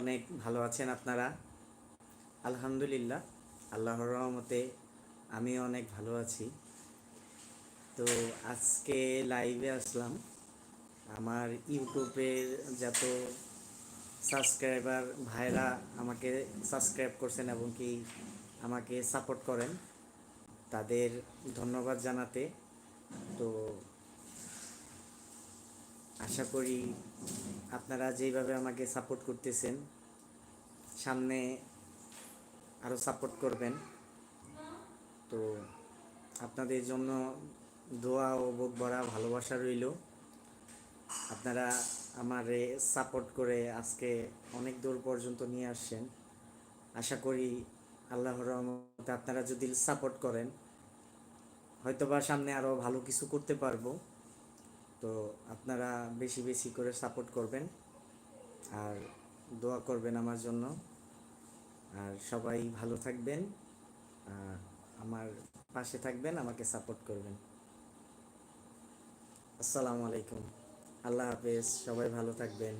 অনেক ভালো আছেন আপনারা? আলহামদুলিল্লাহ, আল্লাহর রহমতে আমি অনেক ভালো আছি। তো আজকে লাইভে আসলাম। আমার ইউটিউবের যত সাবস্ক্রাইবার ভাইরা আমাকে সাবস্ক্রাইব করছেন এবং কি আমাকে সাপোর্ট করেন, তাদের ধন্যবাদ জানাতে। তো আশা করি আপনারা যেইভাবে আমাকে সাপোর্ট করতেছেন, সামনে আরও সাপোর্ট করবেন। তো আপনাদের জন্য দোয়া ও বুক ভরা ভালোবাসা রইল। আপনারা আমারে সাপোর্ট করে আজকে অনেক দূর পর্যন্ত নিয়ে আসছেন। আশা করি আল্লাহর রহমতে আপনারা যদি সাপোর্ট করেন, হয়তোবা সামনে আরও ভালো কিছু করতে পারব। তো আপনারা বেশি বেশি করে সাপোর্ট করবেন। আর দোয়া করবেন আমার জন্য। আর সবাই ভালো থাকবেন। আমার পাশে থাকবেন, আমাকে সাপোর্ট করবেন। আসসালামু আলাইকুম। আল্লাহ হাফেজ। সবাই ভালো থাকবেন।